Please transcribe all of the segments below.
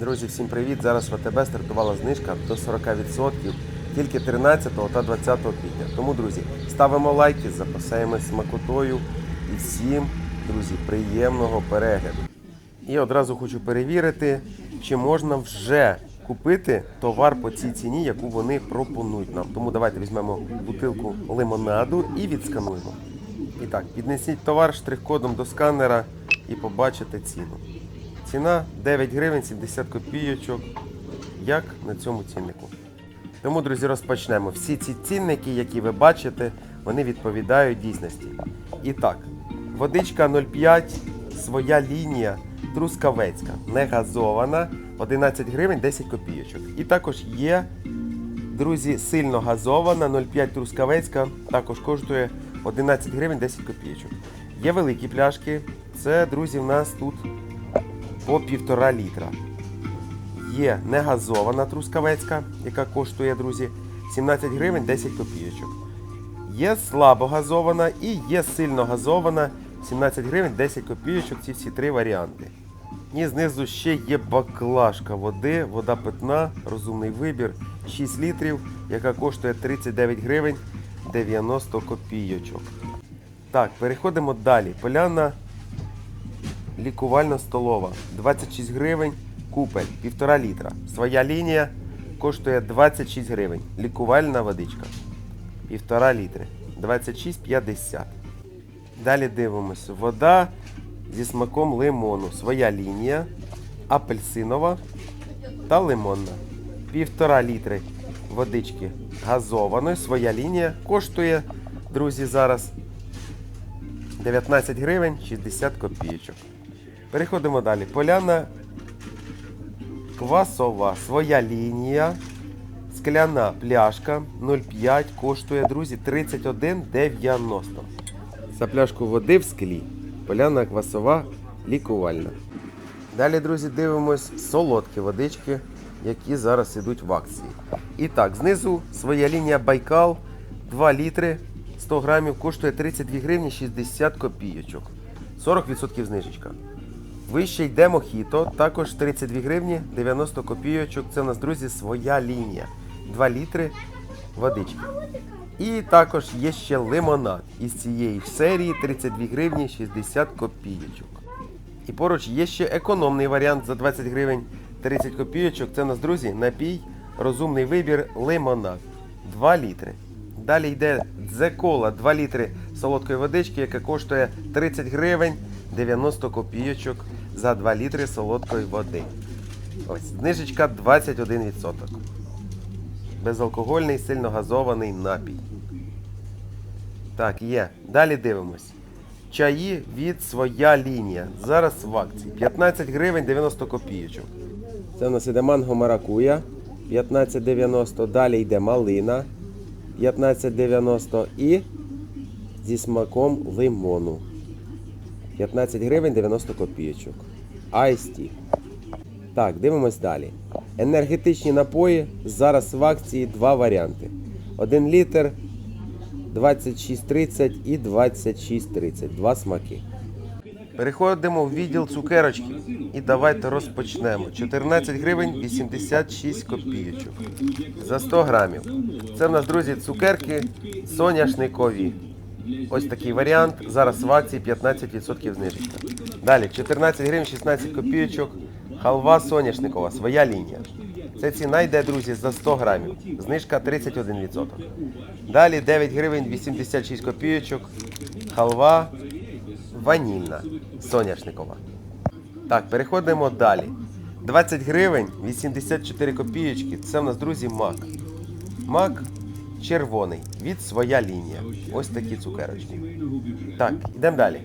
Друзі, всім привіт! Зараз в АТБ стартувала знижка до 40% тільки 13 та 20 квітня. Тому, друзі, ставимо лайки, запасаємось смакотою і всім, друзі, приємного перегляду. І одразу хочу перевірити, чи можна вже купити товар по цій ціні, яку вони пропонують нам. Тому давайте візьмемо бутилку лимонаду і відскануємо. І так, піднесіть товар штрих-кодом до сканера і побачите ціну. Ціна 9 гривень 70 копійочок, як на цьому ціннику. Тому, друзі, розпочнемо. Всі ці цінники, які ви бачите, вони відповідають дійсності. І так, водичка 0,5, своя лінія, трускавецька, не газована, 11 гривень 10 копійочок. І також є, друзі, сильно газована, 0,5 трускавецька, також коштує 11 гривень 10 копійочок. Є великі пляшки, це, друзі, в нас тут по півтора літра. Є негазована трускавецька, яка коштує, друзі, 17 гривень 10 копійочок. Є слабо газована і є сильно газована 17 гривень 10 копійочок. Ці всі три варіанти. І знизу ще є баклажка води, вода питна, розумний вибір, 6 літрів, яка коштує 39 гривень 90 копійочок. Так, переходимо далі. Поляна лікувальна столова. 26 гривень, купель, 1,5 літра. Своя лінія коштує 26 гривень. Лікувальна водичка. 1,5 літри. 26,50. Далі дивимося. Вода зі смаком лимону. Своя лінія. Апельсинова та лимонна. 1,5 літри водички газованої. Своя лінія коштує, друзі, зараз 19 гривень 60 копійочок. Переходимо далі. Поляна квасова, своя лінія. Скляна пляшка 0,5 коштує, друзі, 31,90. За пляшку води в склі. Поляна квасова лікувальна. Далі, друзі, дивимось солодкі водички, які зараз йдуть в акції. І так, знизу своя лінія Байкал 2 літри 100 грамів коштує 32 гривні 60 копійочок. 40% знижечка. Вище йде мохіто, також 32 гривні 90 копійочок. Це у нас, друзі, своя лінія. 2 літри водички. І також є ще лимонад із цієї серії 32 гривні 60 копійочок. І поруч є ще економний варіант за 20 гривень 30 копійочок. Це у нас, друзі, напій, розумний вибір лимонад. 2 літри. Далі йде дзекола 2 літри солодкої водички, яка коштує 30 гривень 90 копійочок за 2 літри солодкої води. Ось, знижечка 21%. Безалкогольний, сильно газований напій. Так, є. Далі дивимось. Чаї від своя лінія. Зараз в акції. 15 гривень 90 копійочок. Це в нас іде манго маракуя. 15,90. Далі йде малина. 15,90 і зі смаком лимону. 15 гривень 90 копійочок. Айсті. Так, дивимось далі. Енергетичні напої. Зараз в акції два варіанти. 1 літр 26,30 і 26,30. Два смаки. Переходимо в відділ цукерочки і давайте розпочнемо. 14 гривень 86 копійочок за 100 грамів. Це в нас, друзі, цукерки соняшникові. Ось такий варіант. Зараз в акції 15% знижечка. Далі 14 гривень 16 копійочок. Халва соняшникова, своя лінія. Це ціна йде, друзі, за 100 грамів. Знижка 31%. Далі 9 гривень 86 копійочок. Халва ванільна соняшникова. Так, переходимо далі. 20 гривень 84 копійочки. Це в нас, друзі, мак. Мак червоний від своя лінія. Ось такі цукерочки. Так, йдемо далі.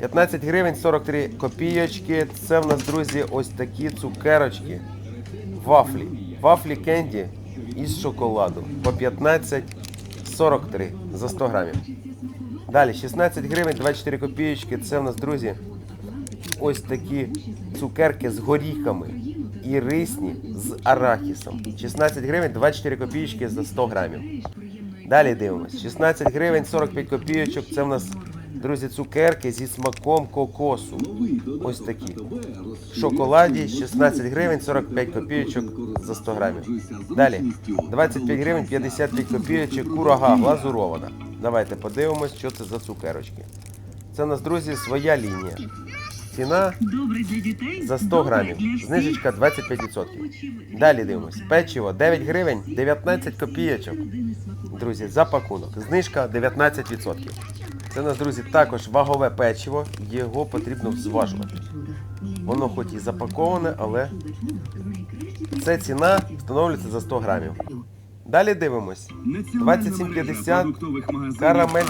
15 гривень 43 копійочки. Це в нас, друзі, ось такі цукерочки. Вафлі. Вафлі кенді із шоколаду. По 15,43 за 100 грамів. Далі 16 гривень 24 копійочки. Це в нас, друзі, ось такі цукерки з горіхами і рисні з арахісом. 16 гривень 24 копійочки за 100 грамів. Далі дивимось. 16 гривень 45 копійочок. Це в нас Друзі, цукерки зі смаком кокосу. Ось такі. В шоколаді 16 гривень 45 копійочок за 100 грамів. Далі 25 гривень 55 копійочок курага глазурована. Давайте подивимось, що це за цукерочки. Це у нас, друзі, своя лінія. Ціна за 100 грамів. Знижечка 25%. Далі дивимось. Печиво 9 гривень 19 копійочок. Друзі, за пакунок. Знижка 19%. Це у нас, друзі, також вагове печиво. Його потрібно зважувати. Воно хоч і запаковане, але це ціна встановлюється за 100 грамів. Далі дивимось. 27,50 карамель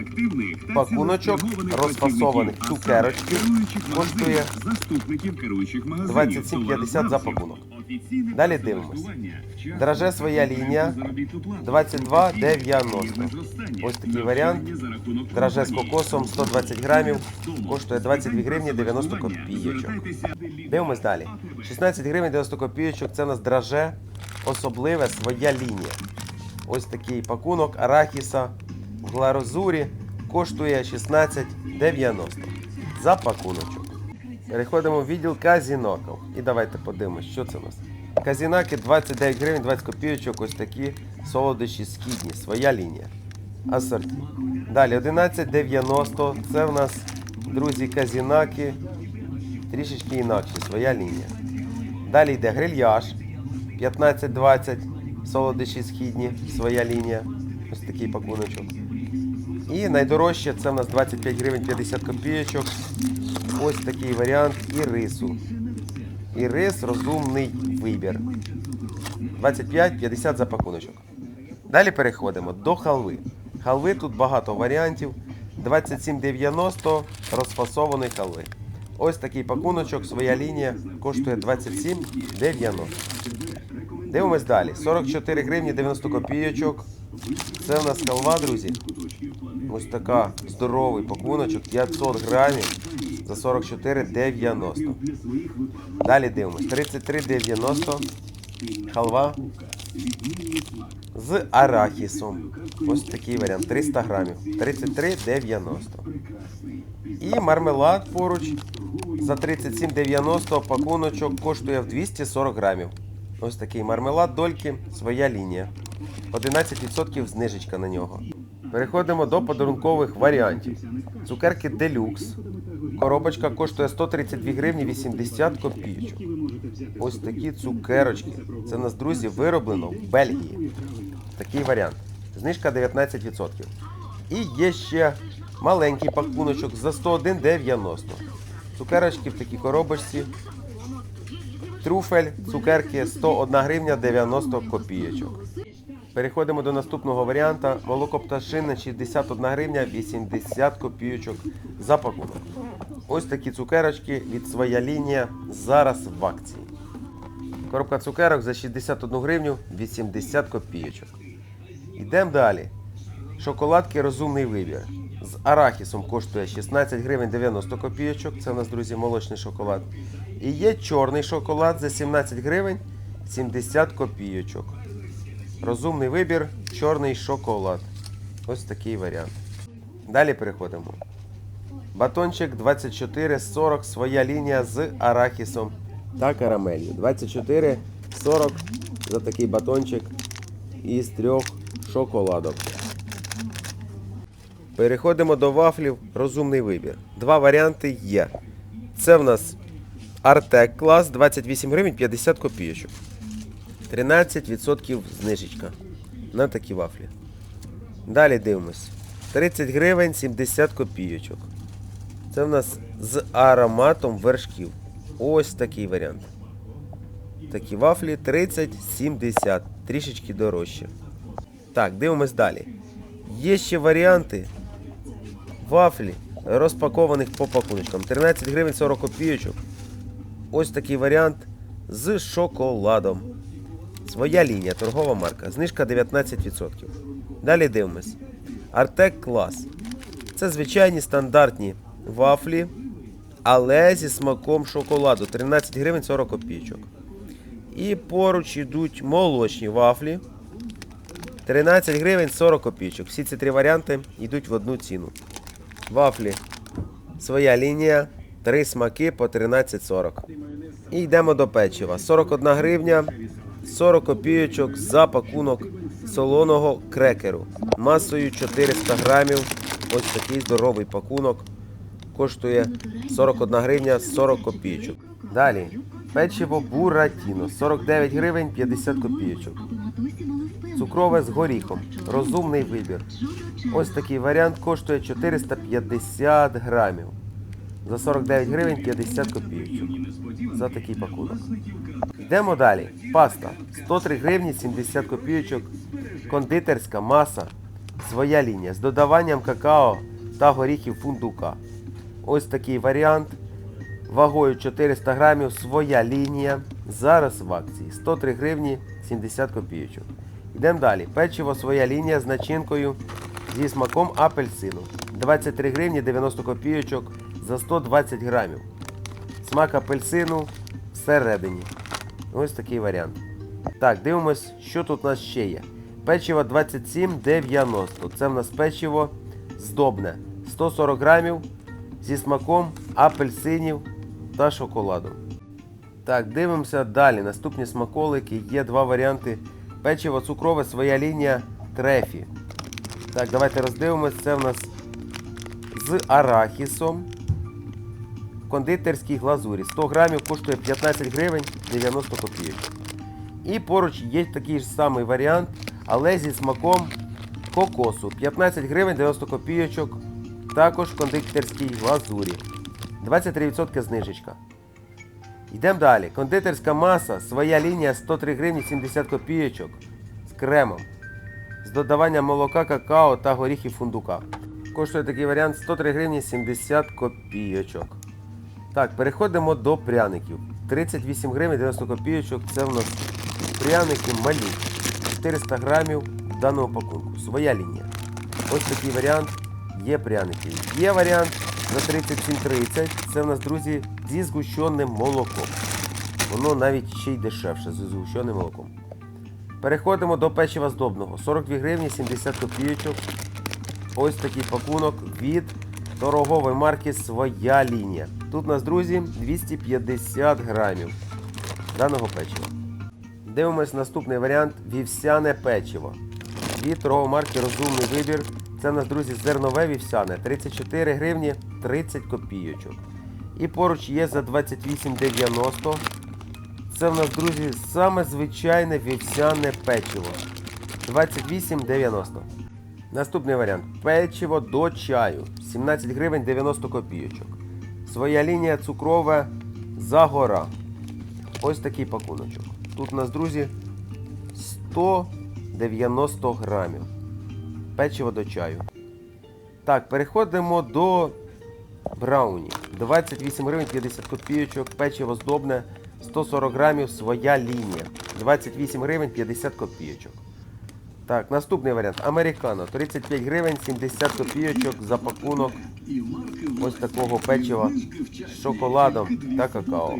активних та Пакуночок розфасованих керуючих коштує магазинів, заступників 27,50 за пакунок. Далі дивимось. Драже своя лінія заробітну плату, 22,90. Ось такий варіант. Драже з кокосом 120 грамів. Коштує 22 гривні 90 копійочок. Дивимось далі. 16 гривень 90 копійочок це у нас драже особливе своя лінія. Ось такий пакунок арахіса в гларозурі коштує 16,90 за пакуночок. Переходимо в відділ казіноків. І давайте подивимось, що це у нас. Казінаки 29 гривень 20 копійочок, ось такі солодощі східні, своя лінія. Асорті. Далі 11,90. Це в нас, друзі, казінаки трішечки інакше, своя лінія. Далі йде грильяж 15-20, солодощі східні, своя лінія. Ось такий пакуночок. І найдорожче це в нас 25 гривень 50 копійочок. Ось такий варіант і рису. І рис розумний вибір. 25-50 за пакуночок. Далі переходимо до халви. Халви тут багато варіантів. 27,90 розфасованої халви. Ось такий пакуночок, своя лінія коштує 27,90. Дивимось далі. 44 гривні 90 копійочок. Це в нас халва, друзі. Ось така здоровий пакуночок, 500 грамів за 44,90. Далі дивимось. 33,90 халва з арахісом. Ось такий варіант. 300 грамів. 33,90. І мармелад поруч за 37,90 пакуночок коштує в 240 грамів. Ось такий мармелад дольки, своя лінія. 11% знижечка на нього. Переходимо до подарункових варіантів. Цукерки Делюкс. Коробочка коштує 132 гривні 80 копійочок. Ось такі цукерочки. Це нас, друзі, вироблено в Бельгії. Такий варіант. Знижка 19%. І є ще маленький пакуночок за 101,90. Цукерочки в такій коробочці. Трюфель, цукерки 101 гривня 90 копійочок. Переходимо до наступного варіанта. Молоко пташине 61 гривня 80 копійочок за пакунок. Ось такі цукерочки від своя лінія зараз в акції. Коробка цукерок за 61 гривню 80 копійочок. Йдемо далі. Шоколадки розумний вибір. З арахісом коштує 16 гривень 90 копійочок. Це у нас, друзі, молочний шоколад. І є чорний шоколад за 17 гривень 70 копійочок. Розумний вибір, чорний шоколад. Ось такий варіант. Далі переходимо. Батончик 24,40, своя лінія з арахісом та карамелью. 24,40 за такий батончик із трьох шоколадок. Переходимо до вафлів. Розумний вибір. Два варіанти є. Це в нас Артек клас 28 гривень 50 копійочок. 13% знижечка на такі вафлі. Далі дивимось. 30 гривень 70 копійочок. Це в нас з ароматом вершків. Ось такий варіант. Такі вафлі 30-70, трішечки дорожче. Так, дивимось далі. Є ще варіанти вафлі, розпакованих по пакуночкам. 13 гривень 40 копійочок. Ось такий варіант з шоколадом. Своя лінія, торгова марка. Знижка 19%. Далі дивимось. Артек клас. Це звичайні стандартні вафлі, але зі смаком шоколаду. 13 гривень 40 копійочок. І поруч йдуть молочні вафлі. 13 гривень 40 копійочок. Всі ці три варіанти йдуть в одну ціну. Вафлі. Своя лінія. Три смаки по 13,40. І йдемо до печива. 41 гривня, 40 копійочок за пакунок солоного крекеру. Масою 400 грамів. Ось такий здоровий пакунок. Коштує 41 гривня 40 копійочок. Далі. Печиво Буратіно. 49 гривень 50 копійочок. Цукрове з горіхом. Розумний вибір. Ось такий варіант коштує 450 грамів. За 49 гривень 50 копійочок. За такий пакунок. Йдемо далі. Паста. 103 гривні 70 копійочок. Кондитерська маса. Своя лінія з додаванням какао та горіхів фундука. Ось такий варіант. Вагою 400 грамів. Своя лінія. Зараз в акції. 103 гривні 70 копійочок. Йдемо далі. Печиво своя лінія з начинкою зі смаком апельсину. 23 гривні 90 копійочок за 120 грамів. Смак апельсину всередині. Ось такий варіант. Так, дивимось, що тут у нас ще є. Печиво 27,90. Це в нас печиво здобне. 140 грамів зі смаком апельсинів та шоколаду. Так, дивимося далі. Наступні смаколики. Є два варіанти. Печиво цукрове, своя лінія трефі. Так, давайте роздивимось. Це в нас з арахісом. Кондитерській глазурі. 100 грамів коштує 15 гривень 90 копійок. І поруч є такий ж самий варіант, але зі смаком кокосу. 15 гривень 90 копійочок. Також в кондитерській глазурі. 23% знижечка. Йдемо далі. Кондитерська маса, своя лінія 103 гривні 70 копійочок з кремом. З додаванням молока, какао та горіхів фундука. Коштує такий варіант 103 гривні 70 копійочок. Так, переходимо до пряників. 38 гривень 90 копійочок. Це в нас пряники малі. 400 грамів в даному пакунку. Своя лінія. Ось такий варіант є пряники. Є варіант за 37,30. Це в нас, друзі, зі згущеним молоком. Воно навіть ще й дешевше зі згущеним молоком. Переходимо до печива здобного. 42 гривні 70 копійочок. Ось такий пакунок від торгової марки Своя лінія. Тут у нас, друзі, 250 грамів даного печива. Дивимось наступний варіант вівсяне печиво. Від торгової марки Розумний вибір. Це у нас, друзі, зернове вівсяне. 34 гривні 30 копійочок. І поруч є за 28,90. Це в нас, друзі, саме звичайне вівсяне печиво. 28,90. Наступний варіант. Печиво до чаю. 17 гривень 90 копійочок. Своя лінія цукрова Загора. Ось такий пакуночок. Тут у нас, друзі, 190 грамів. Печиво до чаю. Так, переходимо до брауні. 28 гривень 50 копійочок. Печиво здобне. 140 грамів. Своя лінія. 28 гривень 50 копійочок. Так, наступний варіант. Американо. 35 гривень 70 копійочок за пакунок ось такого печива з шоколадом та какао.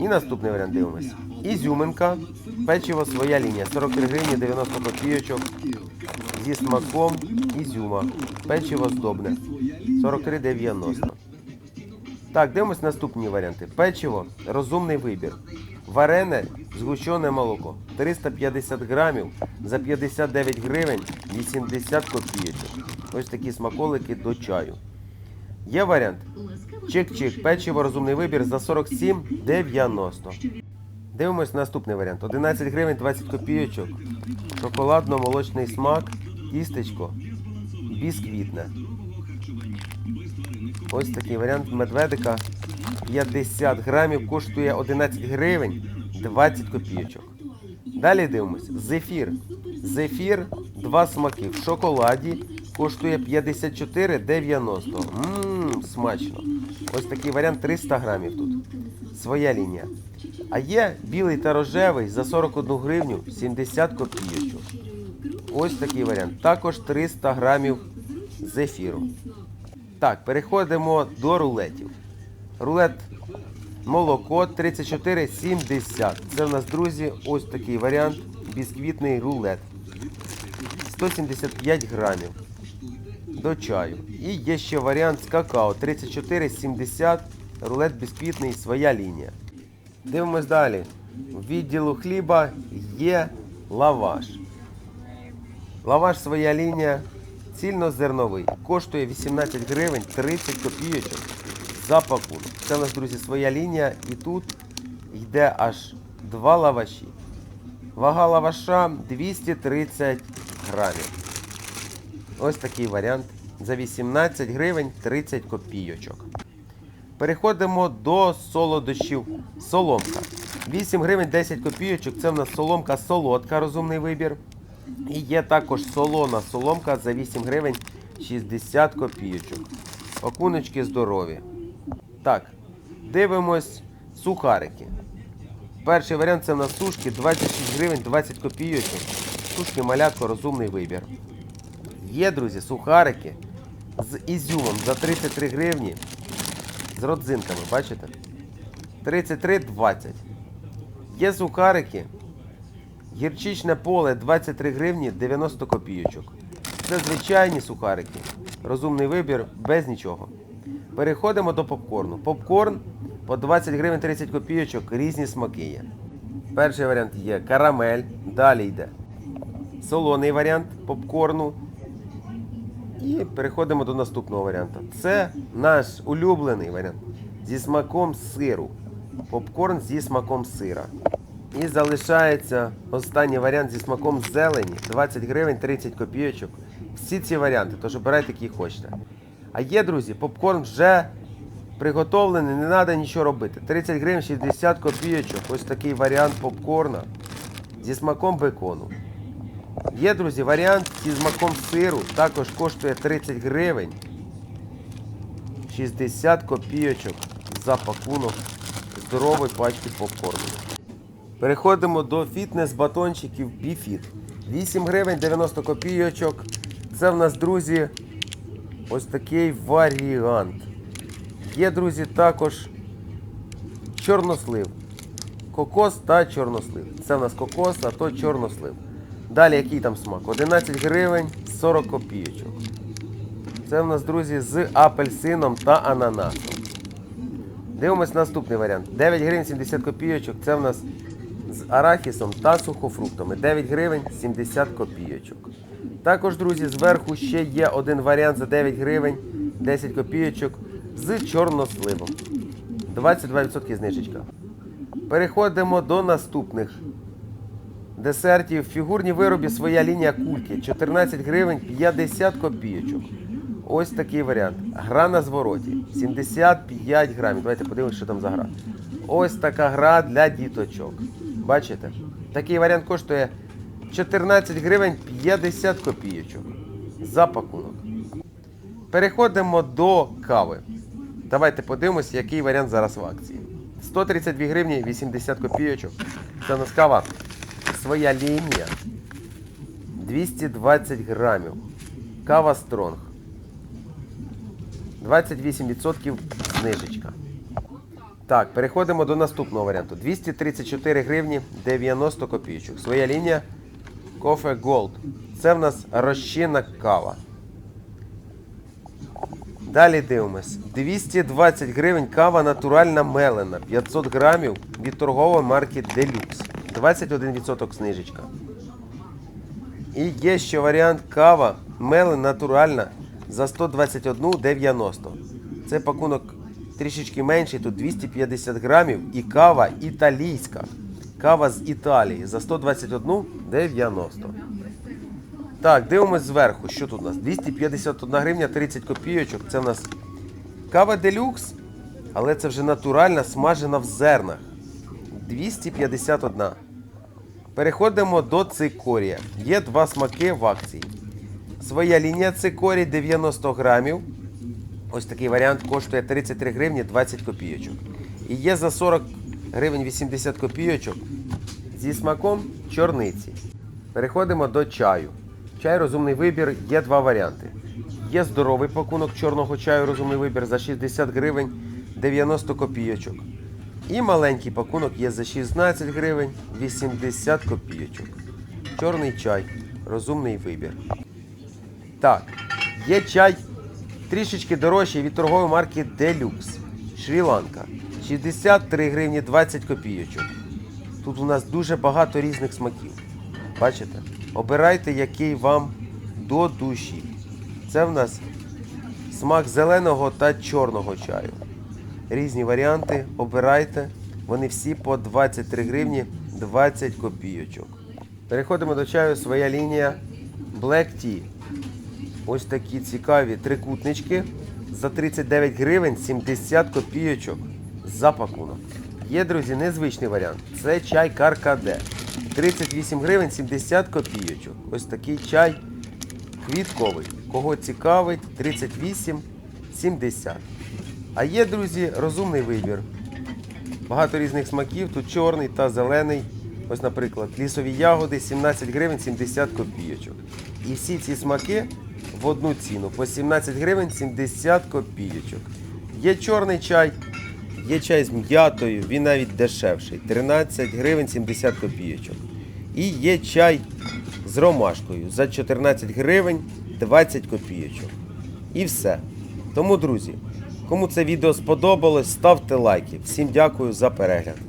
І наступний варіант дивимось. Ізюминка. Печиво своя лінія. 43 гривні 90 копійочок зі смаком ізюма. Печиво здобне. 43,90. Так, дивимось наступні варіанти. Печиво, розумний вибір. Варене, згущене молоко. 350 грамів за 59 гривень 80 копійочок. Ось такі смаколики до чаю. Є варіант. Чик-чик, печиво, розумний вибір за 47,90. Дивимось наступний варіант. 11 гривень 20 копійочок. Шоколадно-молочний смак, тістечко, бісквітне. Ось такий варіант медведика. 50 грамів коштує 11 гривень 20 копійочок. Далі дивимось. Зефір. Зефір, два смаки. В шоколаді коштує 54,90. Ммм, смачно. Ось такий варіант 300 грамів тут. Своя лінія. А є білий та рожевий за 41 гривню 70 копійочок. Ось такий варіант. Також 300 грамів зефіру. Так, переходимо до рулетів. Рулет молоко 34,70. Це в нас, друзі, ось такий варіант. Бісквітний рулет. 175 грамів до чаю. І є ще варіант з какао 34,70 рулет бісквітний, своя лінія. Дивимось далі. У відділу хліба є лаваш. Лаваш своя лінія цільнозерновий. Коштує 18 гривень 30 копійочок за пакунок. Це у нас, друзі, своя лінія. І тут йде аж два лаваші. Вага лаваша 230 грамів. Ось такий варіант. За 18 гривень 30 копійочок. Переходимо до солодощів. Соломка. 8 гривень 10 копійочок. Це в нас соломка солодка, розумний вибір. І є також солона соломка за 8 гривень 60 копійочок. Пакуночки здорові. Так, дивимось сухарики. Перший варіант це в нас сушки 26 гривень 20 копійочок. Сушки малятко, розумний вибір. Є, друзі, сухарики з ізюмом за 33 гривні. З родзинками, бачите? 33,20. Є сухарики. Гірчичне поле 23 гривні 90 копійочок. Це звичайні сухарики. Розумний вибір без нічого. Переходимо до попкорну. Попкорн по 20 гривень 30 копійочок, різні смаки є. Перший варіант є карамель, далі йде солоний варіант попкорну. І переходимо до наступного варіанту. Це наш улюблений варіант зі смаком сиру. Попкорн зі смаком сира. І залишається останній варіант зі смаком зелені. 20 гривень 30 копійочок. Всі ці варіанти, тож обирайте, який хочете. А є, друзі, попкорн вже приготовлений, не треба нічого робити. 30 гривень 60 копійочок. Ось такий варіант попкорна зі смаком бекону. Є, друзі, варіант зі смаком сиру. Також коштує 30 гривень. 60 копійочок за пакунок здорової пачки попкорну. Переходимо до фітнес-батончиків Біфіт. 8 гривень 90 копійочок. Це в нас, друзі, ось такий варіант. Є, друзі, також чорнослив. Кокос та чорнослив. Це в нас кокос, а то чорнослив. Далі який там смак? 11 гривень 40 копійочок. Це в нас, друзі, з апельсином та ананасом. Дивимось наступний варіант. 9 гривень 70 копійочок. Це в нас арахісом та сухофруктами. 9 гривень 70 копійочок. Також, друзі, зверху ще є один варіант за 9 гривень 10 копійочок з чорносливом. 22% знижечка. Переходимо до наступних десертів. Фігурні вироби своя лінія кульки. 14 гривень 50 копійочок. Ось такий варіант. Гра на звороті. 75 грамів. Давайте подивимося, що там за гра. Ось така гра для діточок. Бачите? Такий варіант коштує 14 гривень 50 копійочок. За пакунок. Переходимо до кави. Давайте подивимося, який варіант зараз в акції. 132 гривні 80 копійочок. Це у нас кава. Своя лінія. 220 грамів. Кава Стронг. 28% знижечка. Так, переходимо до наступного варіанту. 234 гривні 90 копійочок. Своя лінія Coffee Gold. Це в нас розчинна кава. Далі дивимось. 220 гривень кава натуральна мелена. 500 грамів від торгової марки Deluxe. 21% знижечка. І є ще варіант кава мелен натуральна за 121,90. Це пакунок трішечки менший, тут 250 грамів. І кава італійська. Кава з Італії за 121,90. Так, дивимось зверху. Що тут у нас? 251 гривня 30 копійочок. Це в нас кава делюкс, але це вже натуральна смажена в зернах. 251. Переходимо до цикорія. Є два смаки в акції. Своя лінія цикорій 90 грамів. Ось такий варіант коштує 33 гривні 20 копійочок. І є за 40 гривень 80 копійочок зі смаком чорниці. Переходимо до чаю. Чай розумний вибір є два варіанти. Є здоровий пакунок чорного чаю розумний вибір за 60 гривень 90 копійочок. І маленький пакунок є за 16 гривень 80 копійочок. Чорний чай. розумний вибір. Так, є чай трішечки дорожчий від торгової марки Deluxe. Шрі-Ланка. 63 гривні 20 копійочок. Тут у нас дуже багато різних смаків. Бачите? Обирайте, який вам до душі. Це в нас смак зеленого та чорного чаю. Різні варіанти. Обирайте. Вони всі по 23 гривні 20 копійочок. Переходимо до чаю своя лінія Black Tea. Ось такі цікаві трикутнички за 39 гривень 70 копійочок за пакунок. Є, друзі, незвичний варіант. Це чай Каркаде. 38 гривень 70 копійочок. Ось такий чай квітковий. Кого цікавить, 38 70. А є, друзі, розумний вибір. Багато різних смаків, тут чорний та зелений. Ось, наприклад, лісові ягоди 17 гривень 70 копійочок. І всі ці смаки в одну ціну по 17 гривень 70 копійочок. Є чорний чай, є чай з м'ятою, він навіть дешевший 13 гривень 70 копійочок. І є чай з ромашкою за 14 гривень 20 копійочок. І все. Тому, друзі, кому це відео сподобалось, ставте лайки. Всім дякую за перегляд.